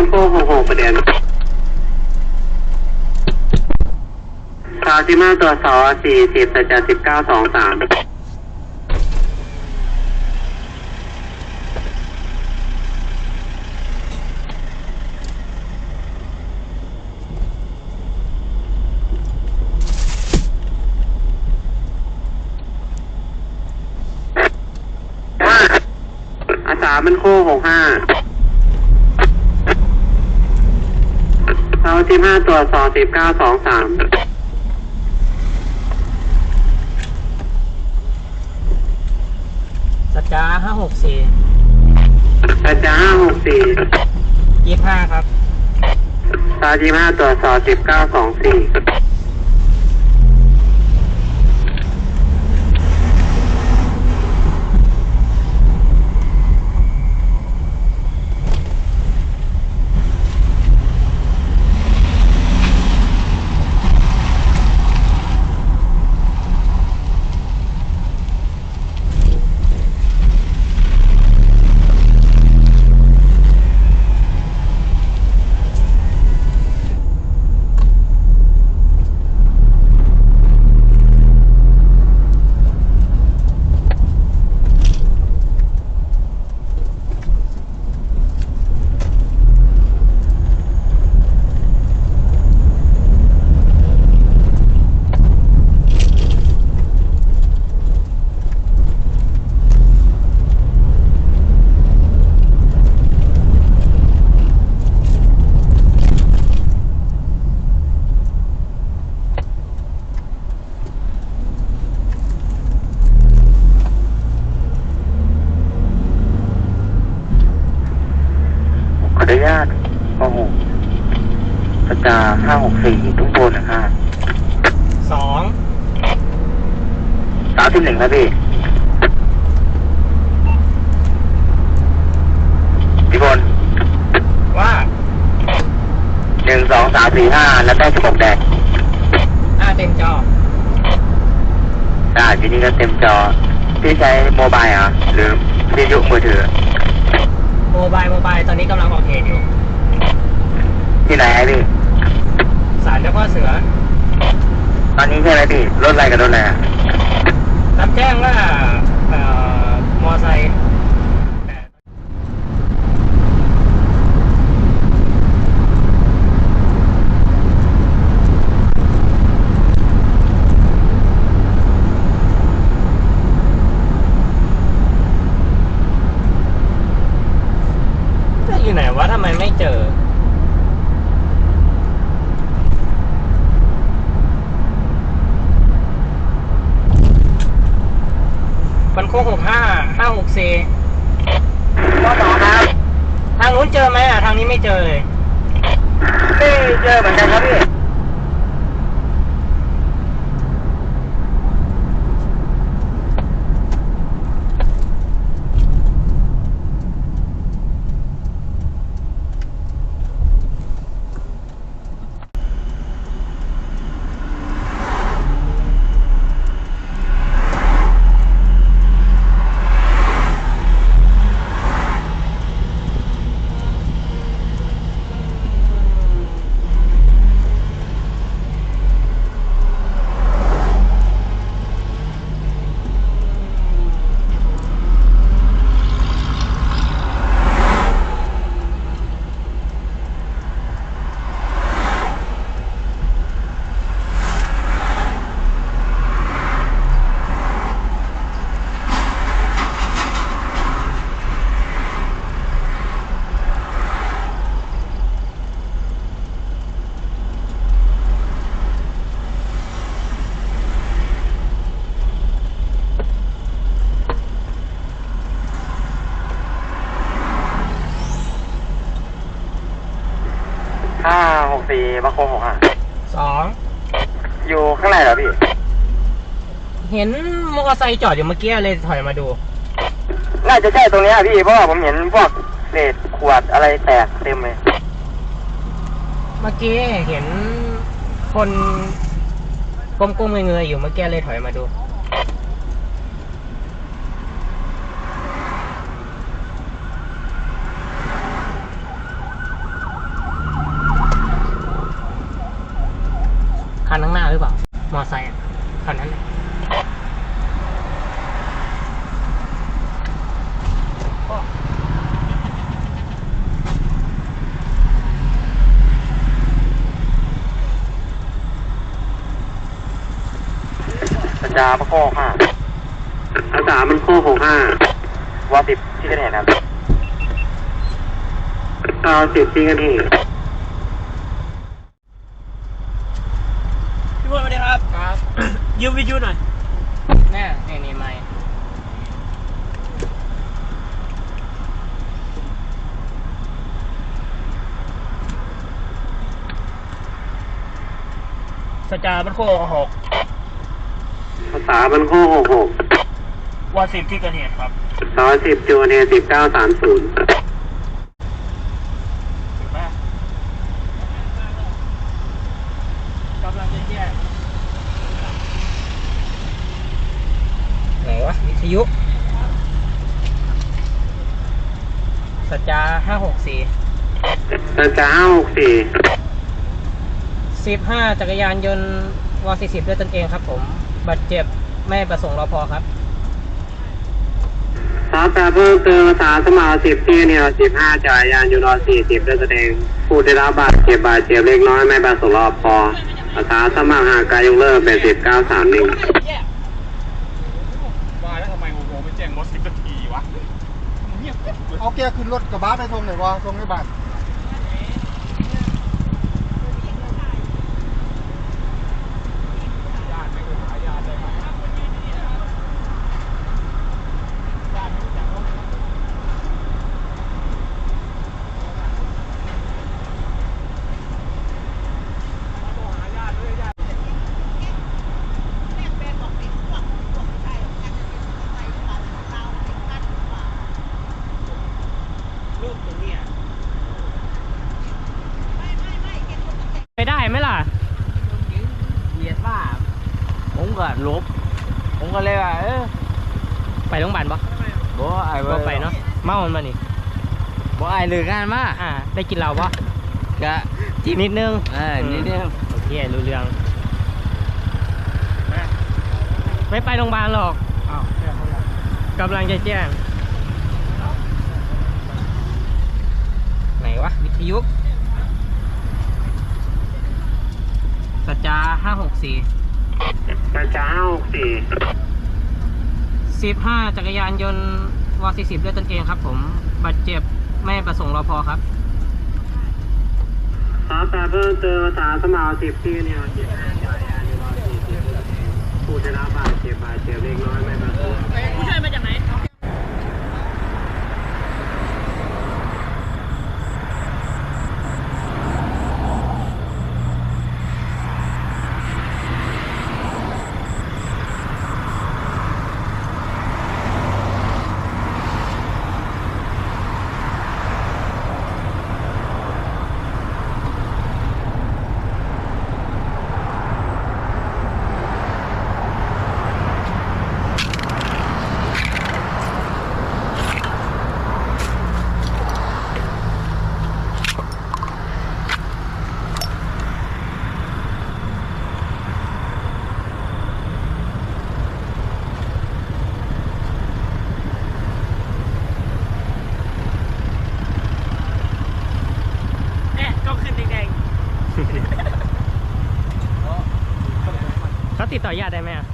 มันโก้หกหกประเด็นสาวสิบห้าตัวสอสี่สิบแต่จะสิบเก้าสองสามอาสามันโค้หกห้า เสาสิบห้าตัวสองสิบเก้าสองสามสัจจาห้าหกสี่อาจารย์ห้าหกสี่ยี่ห้าครับเสาสิบห้าตัวสองสิบเก้าสองสี่ ขออนุญาตข้อหก ประจาห้าหกสี่ทุกบนนะครับสองสามสิบหนึ่งครับพี่พี่บนว่าหนึ่งสองสามสี่ห้าแล้วได้สิบหกแดงห้าเต็มจอได้ทีนี้ก็เต็มจอพี่ใช้โมบายเหรอหรือวิทยุมือถือ โมบายโมบายตอนนี้กำลังออกเหตุอยู่ ที่ไหนครับพี่ สารเจ้าพ่อเสือ ตอนนี้ใช่ไหมพี่รถอะไรกับรถอะไรอะรับแจ้งว่าเอ่อมอไซค์อยู่ไหนวะทำไมไม่เจอ โค้งหกห้าห้าหกสี่ก็สองครับ ทางนู้นเจอไหมอะ ทางนี้ไม่เจอเลย ไม่เจอเหมือนกันครับพี่ ห้าหกสี่ บางโคงหกห้าสองอยู่ข้างในเหรอพี่ เห็นมอเตอร์ไซค์จอดอยู่เมื่อกี้เลยถอยมาดู น่าจะใช่ตรงเนี้ยพี่เพราะว่าผมเห็นพวกเศษขวดอะไรแตกเต็มเลย เมื่อกี้เห็นคนก้มๆเงยๆอยู่เมื่อกี้เลยถอยมาดู คันข้างหน้าหรือเปล่า มอไซค์คันนั้นปัญญาพระโคกห้าภาษามันโคกหกห้าว่าสิบที่กันเห็นครับเอาสิบที่กันเห็น ยืมวิทยุหน่อยแน่นี่นี่ไม่สจาบันโคหกอาสามันโคกหกหกวอสิบที่เกิดเหตุครับสองสิบจูเนียสิบเก้าสามศูนย์ ถูกไหมกำลังจะแยก ไหนวะวิทยุ สัจจาห้าหกสี่สัจจาห้าหกสี่สิบห้าจักรยานยนต์วอสี่สิบด้วยตนเองครับ ผมบาดเจ็บไม่ประสงค์รอพอครับสอบแต่เพิ่มเติมอาสาสมัครสิบที่เนี่ยสิบห้าจ่ายยานยูรอสี่สิบด้วยแสดงผู้ได้รับบาดเจ็บบาดเจ็บเล็กน้อยไม่ประสงค์รอบพออาสาสมัครหากการยกเลิกเป็นสิบเก้าสามหนึ่ง ว่าแล้วทำไมโอ้โหไม่แจ้งมดสิบนาทีวะเงียบกิ๊บ เอาแกขึ้นรถกระบะไปส่งหน่อยวะส่งในบ้าน ไปได้ไหมล่ะเหยียดว่า ผมก็ลบ ผมก็เลยว่าเออไปโรงพยาบาลปะบ่ไอ้ก็ไปเนาะเมามันมานี่บ่ไอ้เลือกงานมาอ่าได้กินเหล้าปะก็จิบนิดนึงเออนิดเดียวโอเครู้เรื่อง ไม่ไปโรงพยาบาลหรอกอ้าวแกเขาอยากกำลังจะแจ้งไหนวะวิทยุสัจจาห้าหกสี่ สัจจาห้าหกสี่สิบห้าจักรยานยนต์วสี่สิบด้วยตนเองครับ ผมบาดเจ็บไม่ประสงค์รอพอครับสอบแต่เพิ่มเติมอาสาสมัครสิบที่เนี่ยสิบห้าจ่ายยานยูรอสี่สิบด้วยแสดงผู้ได้รับบาดเจ็บบาดเจ็บเล็กน้อยไม่ประสงค์ผู้ชายมาจากไหน แอะก็ขึ้นแดง เขา ต่อยาดได้ไหมอะ